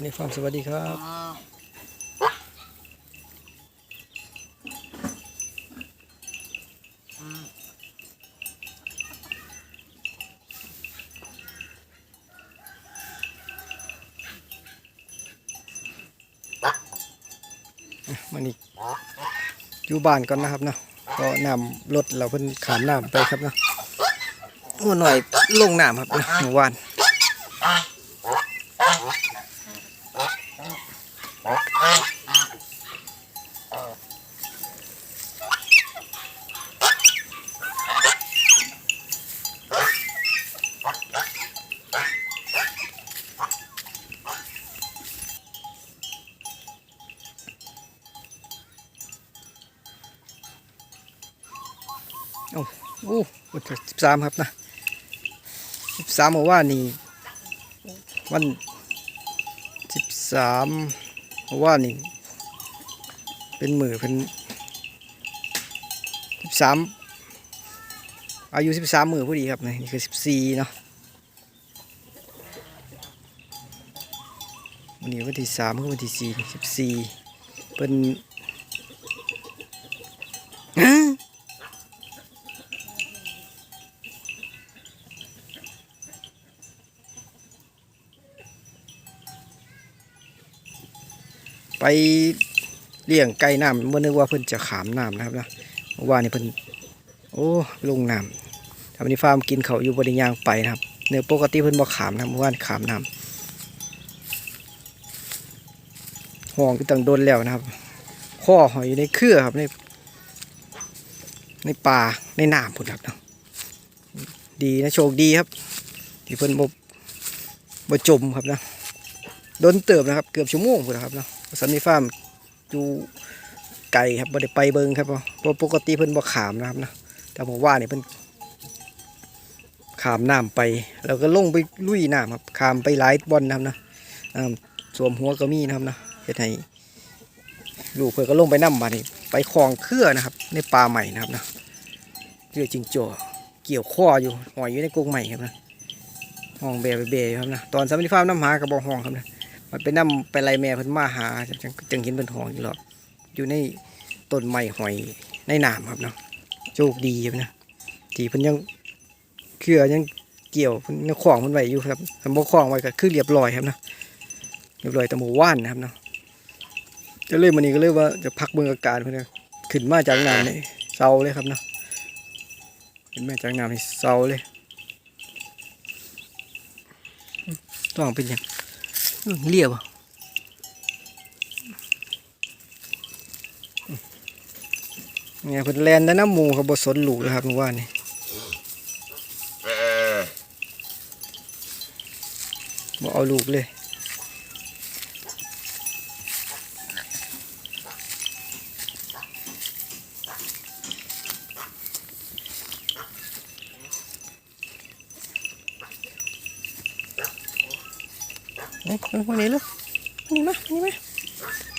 ในฟาร์มสวัสดีครับมันอีกอยู่บ้านก่อนนะครับเนาะก็นำรถเราเพิ่นขามน้ำไปครับเนาะโอ้หน่อยลงน้ำครับเนาะเมื่อวาน โอ้โอ้ สามครับนะสิบสามเมื่านี่วันสิบสามเมื่านี่เป็นหมือเป็นสิบสามอายุสิบสามหมือพอดีครับนี่นี่คือสิบสี่เนาะวันนี้วันที่สามคือวันที่สี่สิบสี่เป็น ไปเลี้ยงไก่น้ำเมื่อนึกว่าเพิ่นจะขามน้ำนะครับนะเมื่อวานนี่เพิ่นโอ้ลงน้ำทำนี้ฟาร์มกินเขาอยู่บริยางไปนะครับเนื้อปกติเพิ่นบ่ขามนะเมื่อวานขามน้ำห้องก็ตั้งโดนแล้วนะครับข้อหอยอยู่ในเครือครับในในป่าในน้ำพุ่นครับเนาะดีนะโชคดีครับ ที่เพิ่นบ่บ่จมครับนะโดนเติบนะครับ เกือบชั่วโมงพุ่นครับเนาะ สันนิฟาร์มอยู่ไกลครับบ่ได้ไปเบิงครับเพราะปกติเพิ่นบ่ขามนะครับนะแต่ผมว่าเนี่ยเพิ่นขามน้ำไป แล้วก็ลงไปลุยน้ำครับขามไปหลายบอลนะครับนะสวมหัวก็มีนะครับนะเฮ็ดให้ลูกเพิ่นก็ลงไปน้ำมานี่ไปคลองเครือนะครับ ในป่าใหม่นะครับนะเครือจิงโจ้เกี่ยวข้ออยู่หอยอยู่ในกรงใหม่ครับนะห้องเบะเบะครับนะตอนสันนิฟามน้ำหากระบอกห้องครับนะ มันไปนํไปไล่แม่เพิ่นมาหาจังจังเห็นเป็นหองอยู่หรอกอยู่ในต้นไม้หอยในน้ำครับเนาะโชคดีครับนะที่เพิ่นยังเครือยังเกี่ยวเพิ่นยังคล้องเพิ่นไว้อยู่ครับถ้าบ่คล้องไว้ก็คือเรียบร้อยครับนะเรียบร้อยแต่หมู่ว่านนะครับเนาะจะเลยมันนี้ก็เลยว่าจะพักเบิ่งอาการเพิ่นขึ้นมาจากน้ำนี่เศร้าเลยครับเนาะขึ้นมาจากน้ำนี่เศร้าเลยต้องเป็นยัง เรียบเนี่ยเพิ่นแลนได้น้ำมูเขาบสนลูกนะครับเมื่อวานนี่บ่เอาลูกเลย วันนี้ลูกวันนี้มาวันนี้มา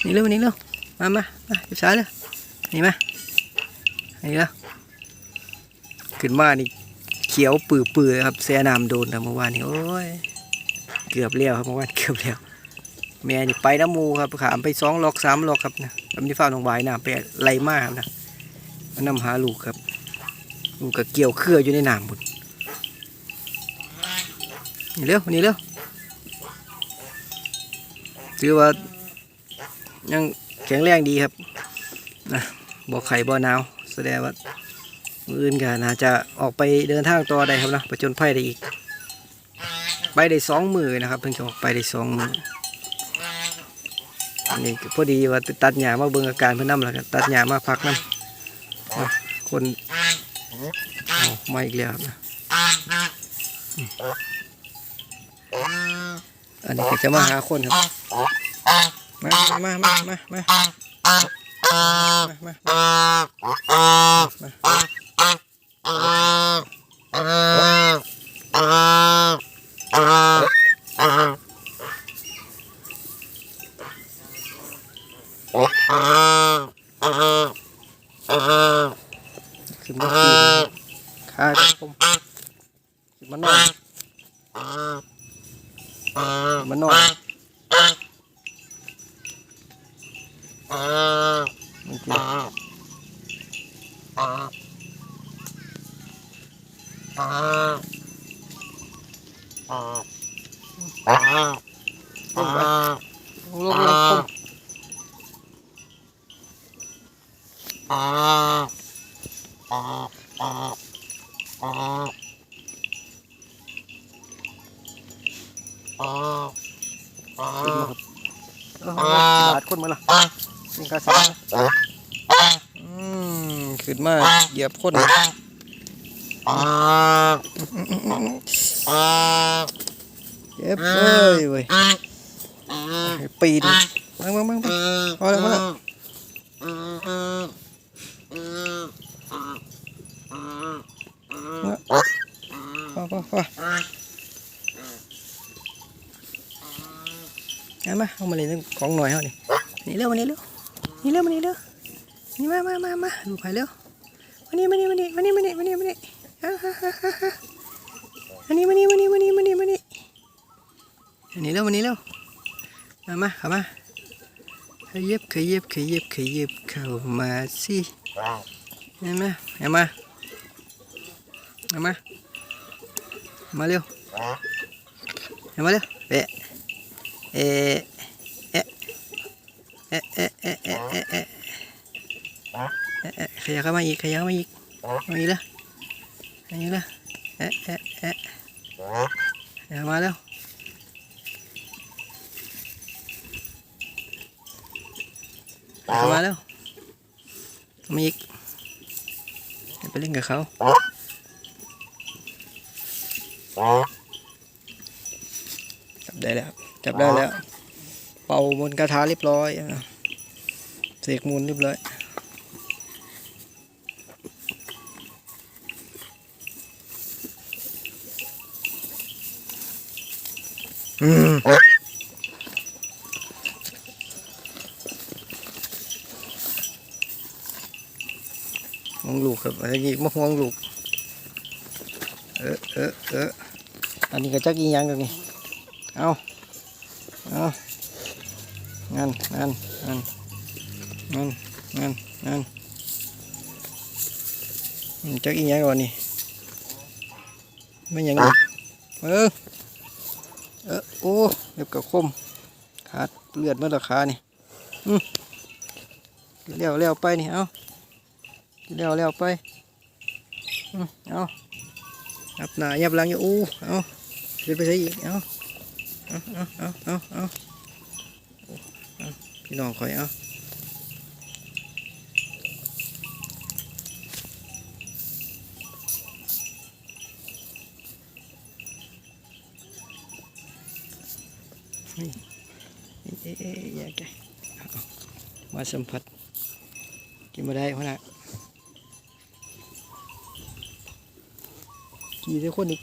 นี่เร็ววันนี้เร็วมามามาจับสายเลยนี่มาอันนี้แล้วขึ้นมานี่เขียวปื้อปื้อๆครับแซ่น้ำโดนนะเมื่อวานนี่โอ้ยเกือบเลี้ยวครับเมื่อวานเกือบเลี้ยวแม่นี่ไปน้ำมูครับขามไปสองลอกสามลอกครับนะลำที่ฟ้าลงวายน้ำไปไหลมาครับนะมานำหาลูกครับลูกก็เกี่ยวเครืออยู่ในน้ำหมดนี่เร็ววันนี้เร็ว ถือว่ายังแข็งแรงดีครับนะบ่ไข่บ่หนาว แสดงว่ามืออื่นกันน่าจะออกไปเดินทางต่อได้ครับนะประจนภัยได้อีก ไปได้สองมือนะครับ เพิ่งจะออกไปได้สองมืออันนี้พอดีว่าตัดหญ้ามาเบิ่งอาการเพิ่นนำแล้วก็ตัดหญ้ามาพักน้ำคนมาอีกแล้วครับนะอันนี้ก็จะมาหาคนครับ มามามามามามามาขึ้นมาข้าครับผมขึ้นมานอนมานอน Thank you. Uh, นี่กระสังอืมขึ้นมาเหยียบคนเจ็บเลยเว้ยปีนมามามามาพอแล้วพอแล้วพอพอพอเอามาเอามาเลยของหน่อยเฮานี่นี่เร็วมานี่เร็ว นี่เร็วมานี่เร็วนี่มามามามาดูไปเร็วมานี่มานี่มานี่มานี่มานี่มานี่มานี่ฮ่าฮ่าฮ่าฮ่าอันนี้มานี่มานี่มานี่มานี่มานี่อันนี้เร็วมานี่เร็วมามาเข้ามาขยับขยับขยับขยับเข้ามาสิเห็นไหมเห็นไหมเห็นไหมมาเร็วเห็นมาเร็วเปะเอะเอะเอะเอะ เอะเอะเอะเอะเอะเอะขยับเข้ามาอีกขยับเข้ามาอีกมาอีกแล้วมาอีกแล้วเอะเอะเอะขยับมาแล้วเข้ามาแล้วมาอีกไปเล่นกับเขาจับได้แล้วจับได้แล้ว เป่าบนกระทะเรียบร้อยอะ เสกมูลเรียบร้อยอืมห่วงลูกครับอันนี้มาห่วงลูก เออเออเอออันนี้ก็จักอีหยังตรงนี้เอาเอางั้นงั้นงั้น งั้นงั้นงั้นจักอีหยังก่อนนี่ไม่หยังเออเออโอ้เล็บกับคมขาดเลือดเมื่อราคานี่อืมเลี้ยวเลี้ยวไปนี่เอาเลี้ยวเลี้ยวไปอืมเอายับหน้ายับหลังอยู่อู้เอาเดินไปใส่อีกเอาเอาเอาเอาเอาเอาเอาพี่น้องคอยเอา เฮ้ยเอ๊ะเอ๊ะเอ๊ะอย่าแกมาสัมผัสกินมาได้พนะกี่ได้คนอีก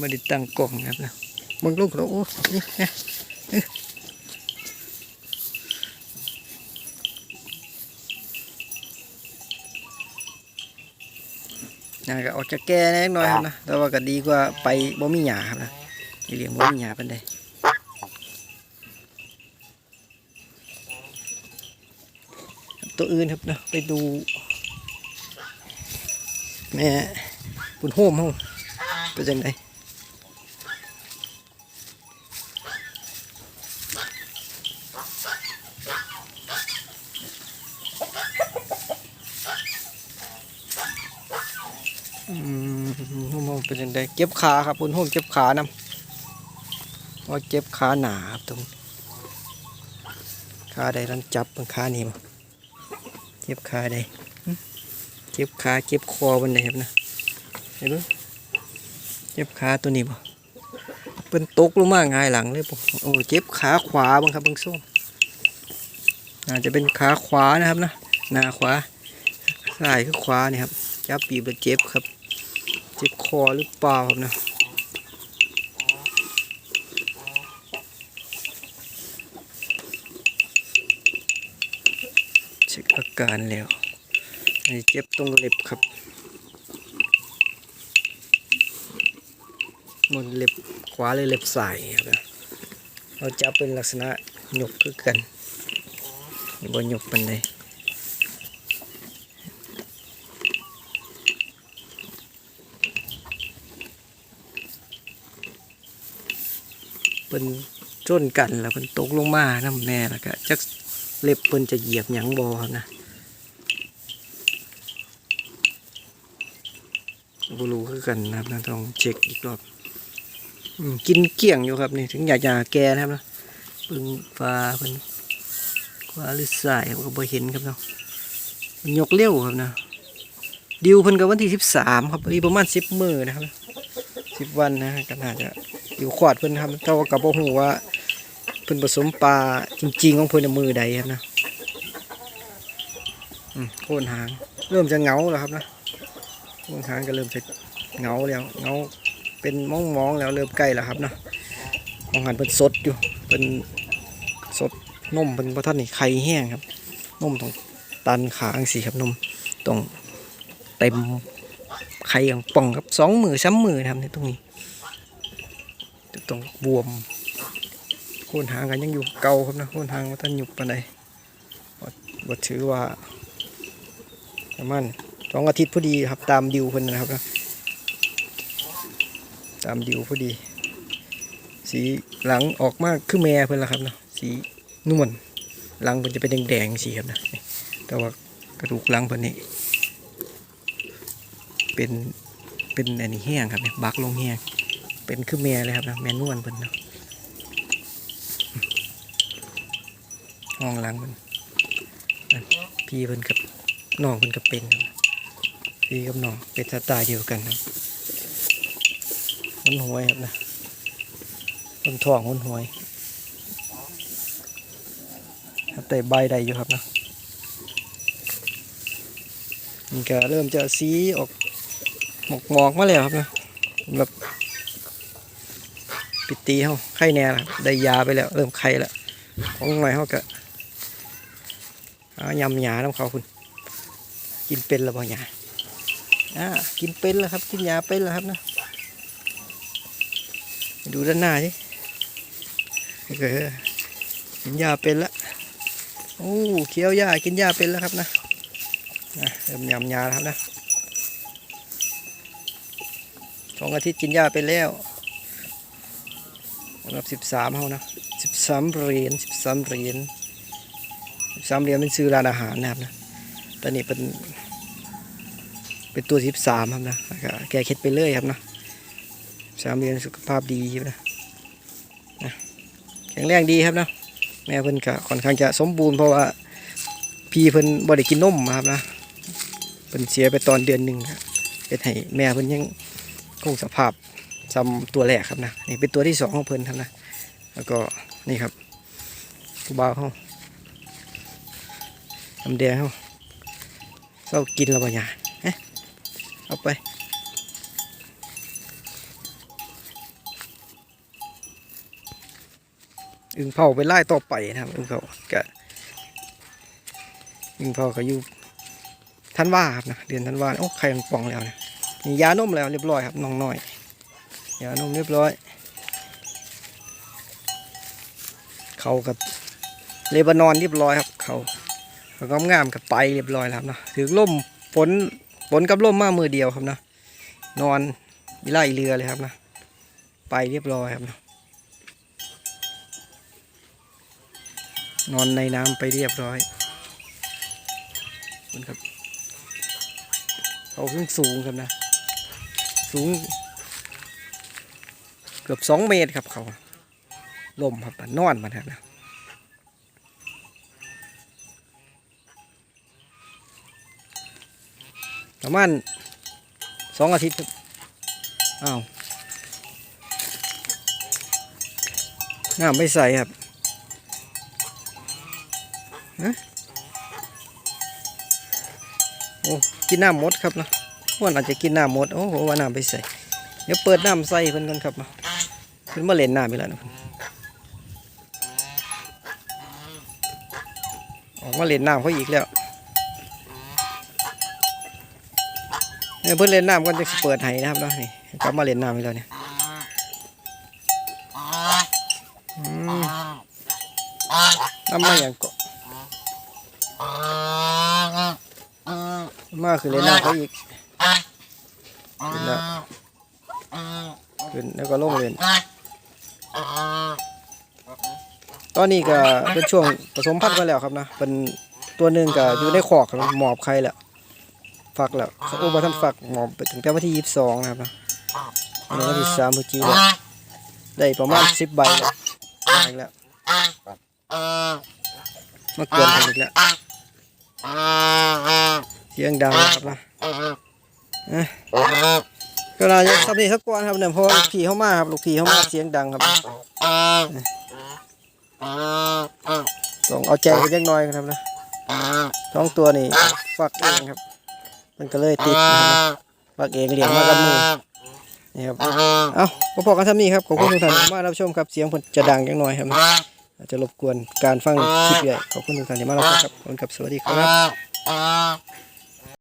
มาด้ตั้งกล่องครับนะมึงลูกเราโอ้นี่นะเอ้ ยน่าก็ออกจะแก่แน่หน่อยครับนะแต่ว่าก็ดีกว่าไปบ่มีหยาครับนะที่เลี้ยงบ่มีหยาเป็นไดตัวอื่นครับนะไปดู แม่ปุ่นโฮมเฮาเป็นจังไดอืมหุ่มๆ เป็นจังไดเจ็บขาครับคุณหุ่มเจ็บขานำว่าเจ็บขาหนาครับตรงขาใดรันจับบางขานี่บ่เจ็บขาใดเจ็บขาเจ็บคอบันไดครับนะเห็นไหมเจ็บขาตัวนี้บ่เป็นตกลงมาหงายหลังเลยบ่โอ้เจ็บขาขวาบ้างครับบางส้มน่าจจะเป็นขาขวานะครับนะหน้าขวาซ้ายคือขวานี่ครับจับปีบแล้เจ็บครับ จ็บคอหรือเปล่าครับนะเช็คอาการแล้วอันนี้เจ็บตรงเล็บครับบนเล็บขวาเลยเล็บซ้ายครับนะเราจะเป็นลักษณะหยกคือกันบนหยกเป็นได เป็นจนกันแล้วเป็นตกลงมาน้ำแน่แล้วก็จักเล็บเพิ่นจะเหยียบหยังบอครับนะบ่รู้คือกันนะครับนะต้องเช็คอีกรอบอกินเกลี้ยงอยู่ครับนี่ถึงอยากจะแกนะครับนะเบิ่งฟ้าเพิ่นขวาหรือซ้ายก็บ่เห็นครับเนาะยกเร็วครับนะดิวเพิ่นกับวันที่13ครับอีประมาณ10มื้อนะครับ10วันนะก็น่าจะ อยู่ขวดเพิ่นครับแต่ว่าก็บ่ฮู้ว่าเพิ่นผสมปลาจริงๆของเพิ่นน่ะมือใดครับนะโคนหาง เริ่มจะเงาแล้วครับนะโคนหางก็เริ่มจะเงาแล้วเงาเป็นมองมองๆแล้วเริ่มใกล้แล้วครับนะมองหันเพิ่นสดอยู่เพิ่นสดนมเพิ่นพระท่านนี่ไข่แห้งครับนมต้องตันขาอังสีครับนมต้องเต็มไข่อย่างป่องครับสองมือซ้ำมือนะครับในตรงนี้ จะต้องบวมโคนหางกันยังอยู่เก่าครับนะโคนหางว่าท่านหยุบปานใดบ่บ่ถือว่าประมาณสองอาทิตย์พอดีครับตามดิวเพิ่นนะครับนะตามดิวพอดี สีหลังออกมากคือแม่เพิ่นละครับเนาะสีนวลหลังเพิ่นจะเป็นแดงๆสีครับนะแต่ว่ากระดูกหลังเพิ่นนี่เป็นเป็นอันนี้แห้งครับเนี่ยบักลงแห้ง เป็นคือแม่เลยครับนะแม่นวลเพิ่นเนาะห้องล้างมันนั่นพี่เพิ่นกับน้องเพิ่นกับเป็นครับพี่กับน้องเป็นสไตล์เดียวกันครับมันหวยครับนะต้นทองมันหวยครับแต่ใบใดอยู่ครับนะนี่ก็เริ่มจะสีออกหมอกหมอกๆมาแล้วครับนะแบบ ปิดตีเขาไข่แน่ละได้ยาไปแล้ว เริ่มไข่แล้วของใหม่เขาก็ยำหยาน้ำเขาคุณ กินเป็นแล้วบ่หยาอ่ากินเป็นแล้วครับ กินยาเป็นแล้วครับนะดูด้านหน้าสินี่ก็กินยาเป็นแล้วโอ้เคี้ยวยากินยาเป็นแล้วครับนะนะเริ่มยำยาแล้วครับนะสองอาทิตย์กินยาไปแล้ว สำหรับสิบสามเขานะสิบสามเหรียญสิบสามเหรียญสิบสามเหรียญเป็นซื้อร้านอาหารนะครับนะตอนนี้เป็นเป็นตัวสิบสามครับนะแกเค็ดไปเรื่อยครับนะสามเหรียญสุขภาพดีนะนะแข็งแรงดีครับนะแม่เพิ่นก็ค่อนข้างจะสมบูรณ์เพราะว่าพี่เพิ่นบ่ได้กินนมครับนะเพิ่นเสียไปตอนเดือนหนึ่งครับเฮ็ดให้แม่เพิ่นยังคงสภาพ จำตัวแรกครับนะนี่เป็นตัวที่สองของเพิ่นครับนะแล้วก็นี่ครับผู้บ่าวเขาน้ำแดงเขาเศร้ากินล้วบ่เนี่ยเอ๊ะเอาไปอึงเผาไปไล่ต่อไปนะครับอึงเผากะอึงเผาก็อยู่ท่านว่าครับนะเดือนท่านว่าโอ้ไข่มันป่องแล้วนะนี่ยานมแล้วเรียบร้อยครับน้องน้อย ยานมเรียบร้อย เขากับเลบานอนเรียบร้อยครับ เขาเขาก็งามกับไปเรียบร้อยแล้วครับเนาะถือล่มฝนฝนกับล่มมามือเดียวครับเนาะนอนอีไล่เรือเลยครับนะไปเรียบร้อยครับเนาะนอนในน้ำไปเรียบร้อยคุณครับเขาขึ้นสูงครับนะ สูง เกือบสองเมตรครับเขาลมครับนอนมันนะประมาณสองอาทิตย์ครับอ้าวน้ำไม่ใส่ครับฮะโอ้กินน้ำหมดครับนะว่าอาจจะกินน้ำหมดโอ้โหว่าน้ำไปใส่ เดี๋ยวเปิดน้ำใส่เพิ่นกันครับเนา เพิ่นมาเล่นน้ำอีกแล้วนะออกมาเล่นน้ำเขาอีกแล้วเนี่ยเพิ่นเล่นน้ำก่อนจะเปิดให้นะครับเนาะนี่กลับมาเล่นน้ำอีกแล้วเนี่ยน้ำมาอย่างเกาะมาคือเล่นน้ำเขาอีกขึ้นแล้วขึ้นแล้วก็ลงเล่น ตอนนี้ก็เป็นช่วงผสมพันธุ์มาแล้วครับนะเป็นตัวหนึ่งก็อยู่ในขอกครับหมอบไข่แล้วฟักแล้วโอ้บท่านฟักหมอบไปถึงแต่วันที่ยี่สิบสองนะครับนะอันนี้วันที่สามพฤศจิกายนได้ประมาณสิบใบแล้วได้อีกแล้วมาเกินกันอีกแล้วเสียงดังครับนะอ้ย ก็น่าจะทำนี่สักก่อนครับเนี่ยเพราะว่าลูกพี่เข้ามาครับลูกพี่เข้ามาเสียงดังครับต้องเอาใจกันยังน้อยครับนะท้องตัวนี่ฟักเองครับ มันก็เลยติดนะครับนะฟักเองเลี้ยงมากับมือนี่ครับเอาพอๆกันทำนี่ครับขอบคุณทุกท่านมารับชมครับเสียงผมจะดังยังน้อยครับอาจจะรบกวนการฟังคลิปใหญ่ขอบคุณทุกท่านที่มารับชมครับขอบคุณครับสวัสดีครับ